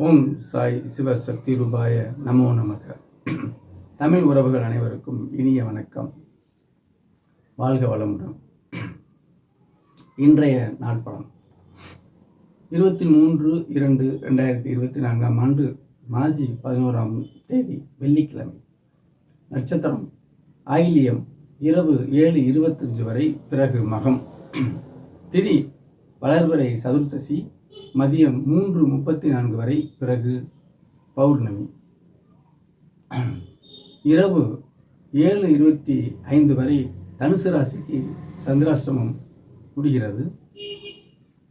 ஓம் சாய் சிவசக்தி ரூபாய நமோ நமக. தமிழ் உறவுகள் அனைவருக்கும் இனிய வணக்கம். வாழ்க வளமுடன். இன்றைய நாட்படம் இருபத்தி மூன்று இரண்டு ரெண்டாயிரத்தி இருபத்தி நான்காம் ஆண்டு மாசி பதினோராம் தேதி வெள்ளிக்கிழமை. நட்சத்திரம் ஆயிலியம் இரவு ஏழு இருபத்தஞ்சு வரை பிறகு மகம். திதி வளர்வரை சதுர்த்தசி மதியம் மூன்று முப்பத்தி நான்கு வரை பிறகு பௌர்ணமி. இரவு ஏழு இருபத்தி ஐந்து வரை தனுசு ராசிக்கு சந்திராஷ்டமம் முடிகிறது.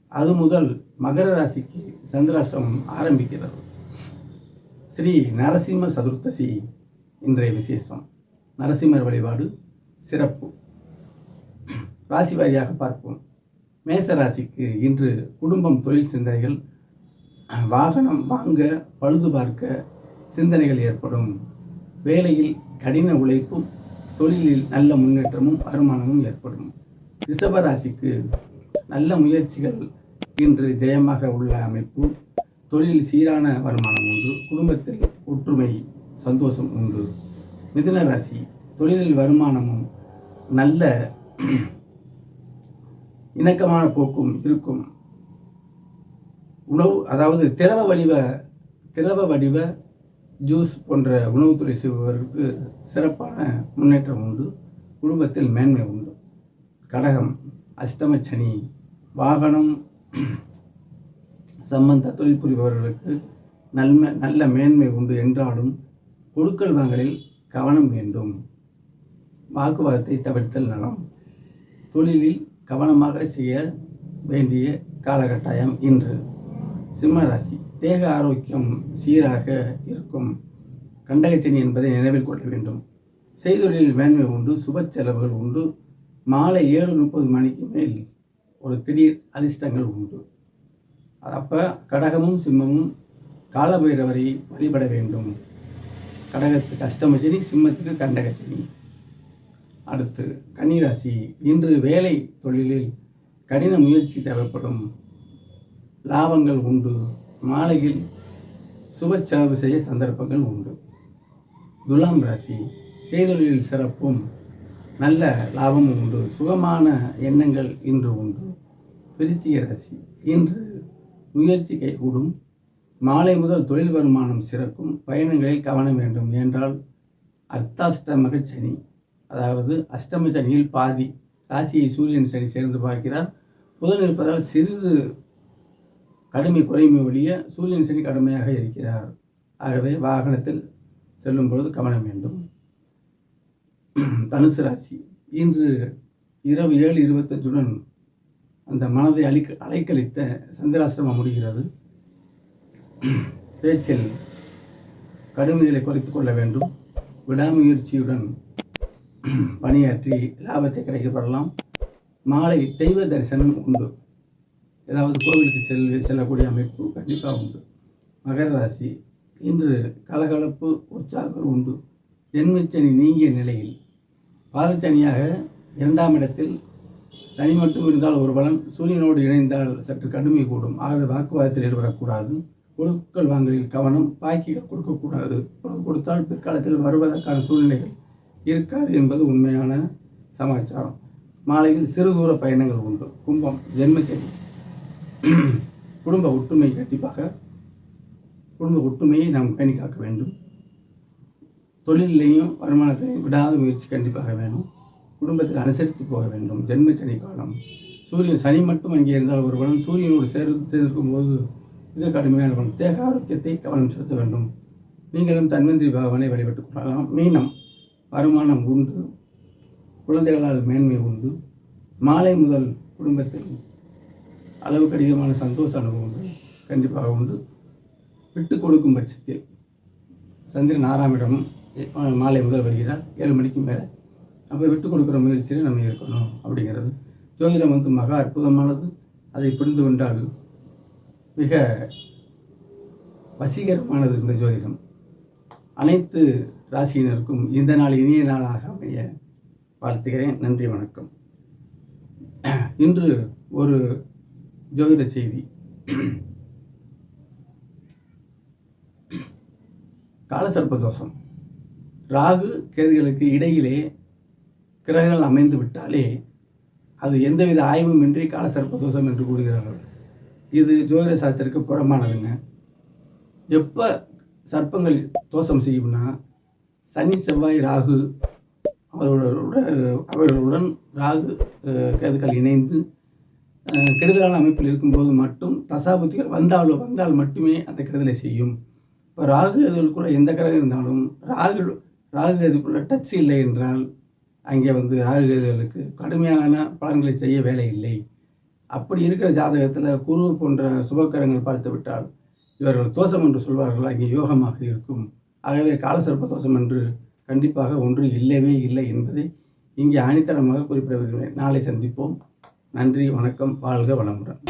அது முதல் மகர ராசிக்கு சந்திராஷ்டமம் ஆரம்பிக்கிறது. ஸ்ரீ நரசிம்ம சதுர்த்தசி இன்றைய விசேஷம். நரசிம்மர் வழிபாடு சிறப்பு. ராசி வாரியாக பார்ப்போம். மேச ராசிக்கு இன்று குடும்பம் தொழில் சிந்தனைகள் வாகனம் வாங்க பழுது பார்க்க சிந்தனைகள் ஏற்படும். வேலையில் கடின உழைப்பும் தொழிலில் நல்ல முன்னேற்றமும் வருமானமும் ஏற்படும். ரிஷபராசிக்கு நல்ல முயற்சிகள் இன்று ஜெயமாக உள்ள அமைப்பு. தொழில் சீரான வருமானம் உண்டு. குடும்பத்தில் ஒற்றுமை சந்தோஷம் உண்டு. மிதுன ராசி தொழிலில் வருமானமும் நல்ல இணக்கமான போக்கும் இருக்கும். உணவு அதாவது திரவ வடிவ திரவ வடிவ ஜூஸ் போன்ற உணவுத்துறை செய்பவர்களுக்கு சிறப்பான முன்னேற்றம் உண்டு. குடும்பத்தில் மேன்மை உண்டு. கடகம் அஷ்டம சனி வாகனம் சம்பந்த தொழில் புரிபவர்களுக்கு நன்மை நல்ல மேன்மை உண்டு என்றாலும் கொடுக்கல் வாங்கலில் கவனம் வேண்டும். வாக்குவாதத்தை தவிர்த்தல் நலம். தொழிலில் கவனமாக செய்ய வேண்டிய காலகட்டாயம் இன்று. சிம்மராசி தேக ஆரோக்கியம் சீராக இருக்கும். கண்டகச்சனி என்பதை நினைவில் கொள்ள வேண்டும். செய்தொழிலில் மேன்மை உண்டு சுப செலவுகள் உண்டு. மாலை ஏழு முப்பது மணிக்கு மேல் ஒரு திடீர் அதிர்ஷ்டங்கள் உண்டு. அப்போ கடகமும் சிம்மமும் காலபைரவரை வழிபட வேண்டும். கடகத்துக்கு அஷ்டமச்சனி சிம்மத்துக்கு கண்டகச்சனி அடுத்து கன்னிராசி. இன்று வேலை தொழிலில் கடின முயற்சி தேவைப்படும் லாபங்கள் உண்டு. மாலையில் சுப செலவு செய்ய சந்தர்ப்பங்கள் உண்டு. துலாம் ராசி. செய்தொழிலில் சிறப்பும் நல்ல லாபமும் உண்டு. சுகமான எண்ணங்கள் இன்று உண்டு. விருச்சிக ராசி. இன்று முயற்சி கைகூடும். மாலை முதல் தொழில் வருமானம் சிறக்கும். பயணங்களில் கவனம் வேண்டும். என்றால் அர்த்தாஷ்டமக சனி. அதாவது அஷ்டம சனியில் பாதி ராசியை சூரியன் சனி சேர்ந்து பார்க்கிறார். புதன் இருப்பதால் சிறிது கடுமை குறைமை ஒழிய சூரியன் சனி கடுமையாக இருக்கிறார். ஆகவே வாகனத்தில் செல்லும் பொழுது கவனம் வேண்டும். தனுசு ராசி. இன்று இரவு ஏழு இருபத்தஞ்சுடன் அந்த மனதை அழிக்க அலைக்கழித்த சந்திராசிரமம் முடிகிறது. பேச்சில் கடுமைகளை குறைத்து கொள்ள வேண்டும். விடாமுயற்சியுடன் பணியாற்றி லாபத்தை கிடைக்கப்படலாம். மாலை தெய்வ தரிசனம் உண்டு. ஏதாவது கோவிலுக்கு செல் செல்லக்கூடிய அமைப்பு கண்டிப்பாக உண்டு. மகர ராசி இன்று கலகலப்பு உற்சாகம் உண்டு. ஜென்மச்சனி நீங்கிய நிலையில். பாதச்சனியாக இரண்டாம் இடத்தில் சனி மட்டும் இருந்தால் ஒரு பலன். சூரியனோடு இணைந்தால் சற்று கடுமை கூடும். ஆகவே வாக்குவாதத்தில் ஈடுபடக்கூடாது. கொடுக்கல் வாங்கலில் கவனம். பாக்கிகள் கொடுக்கக்கூடாது. கொடுத்தால் பிற்காலத்தில் வருவதற்கான சூழ்நிலைகள் இருக்காது என்பது உண்மையான சமாச்சாரம். மாலையில் சிறு தூர பயணங்கள் உண்டு. கும்பம் ஜென்மச்சனி குடும்ப ஒற்றுமை கண்டிப்பாக குடும்ப ஒற்றுமையை நாம் பேணி காக்க வேண்டும். தொழிலையும் வருமானத்தையும் விடாத முயற்சி கண்டிப்பாக வேணும். குடும்பத்தில் அனுசரித்து போக வேண்டும். ஜென்மச்சனி காலம். சூரியன் சனி மட்டும் அங்கே இருந்தால் ஒரு பலன். சூரியனோடு சேர்ந்து சேர்க்கும் போது மிக கடுமையான பலன். தேக ஆரோக்கியத்தை கவனம் செலுத்த வேண்டும். நீங்களும் தன்வந்திரி பகவானை வழிபட்டுக் கொள்ளலாம். மீனம். வருமானம் உண்டு குழந்தைகளால் மேன்மை உண்டு மாலை முதல் குடும்பத்தில் அளவுக்கு அதிகமான சந்தோஷ உண்டு கண்டிப்பாக உண்டு. விட்டு கொடுக்கும் பட்சத்தில் சந்திரன் ஆறாம் இடம் மாலை முதல் வருகிறார் ஏழு மணிக்கு மேலே. அப்போ விட்டு கொடுக்குற முயற்சியில் நம்ம இருக்கணும் அப்படிங்கிறது. ஜோதிடம் வந்து மகா அற்புதமானது. அதை புரிந்து கொண்டால் மிக வசீகரமானது இந்த ஜோதிடம். அனைத்து ராசியினருக்கும் இந்த நாள் இனிய நாளாக அமைய வாழ்த்துகிறேன். நன்றி வணக்கம். இன்று ஒரு ஜோதிட செய்தி. காலசர்ப்ப தோஷம். ராகு கேதுகளுக்கு இடையிலே கிரகங்கள் அமைந்து விட்டாலே அது எந்தவித ஆய்வும் இன்றி காலசர்ப்ப தோஷம் என்று கூறுகிறார்கள். இது ஜோதிட சாஸ்திரத்துக்கு புறமானதுங்க எப்போ சர்ப்பங்கள் தோஷம் செய்யும்னா சனி செவ்வாய் ராகு அவர்களுடன் அவர்களுடன் ராகு கேதுக்கள் இணைந்து கெடுதலான அமைப்பில் இருக்கும்போது மட்டும் தசாபுத்திகள் வந்தால் வந்தால் மட்டுமே அந்த கெடுதலை செய்யும். இப்போ ராகு இதுக்குள்ள எந்த கிரகம் இருந்தாலும் ராகு ராகு இதுக்குள்ள டச் இல்லை என்றால் அங்கே வந்து ராகு கேதுகளுக்கு கடுமையான பலன்களை செய்ய வேலை இல்லை. அப்படி இருக்கிற ஜாதகத்தில் குரு போன்ற சுபக்கரங்கள் பார்த்து விட்டால் இவர்கள் தோஷம் என்று சொல்வார்கள் அங்கே யோகமாக இருக்கும். ஆகவே காலசர்ப்ப தோஷம் என்று கண்டிப்பாக ஒன்று இல்லவே இல்லை என்பதை இங்கே அணித்தனமாக குறிப்பிட விரும்புகிறேன். நாளை சந்திப்போம். நன்றி வணக்கம் வாழ்க வளமுடன்.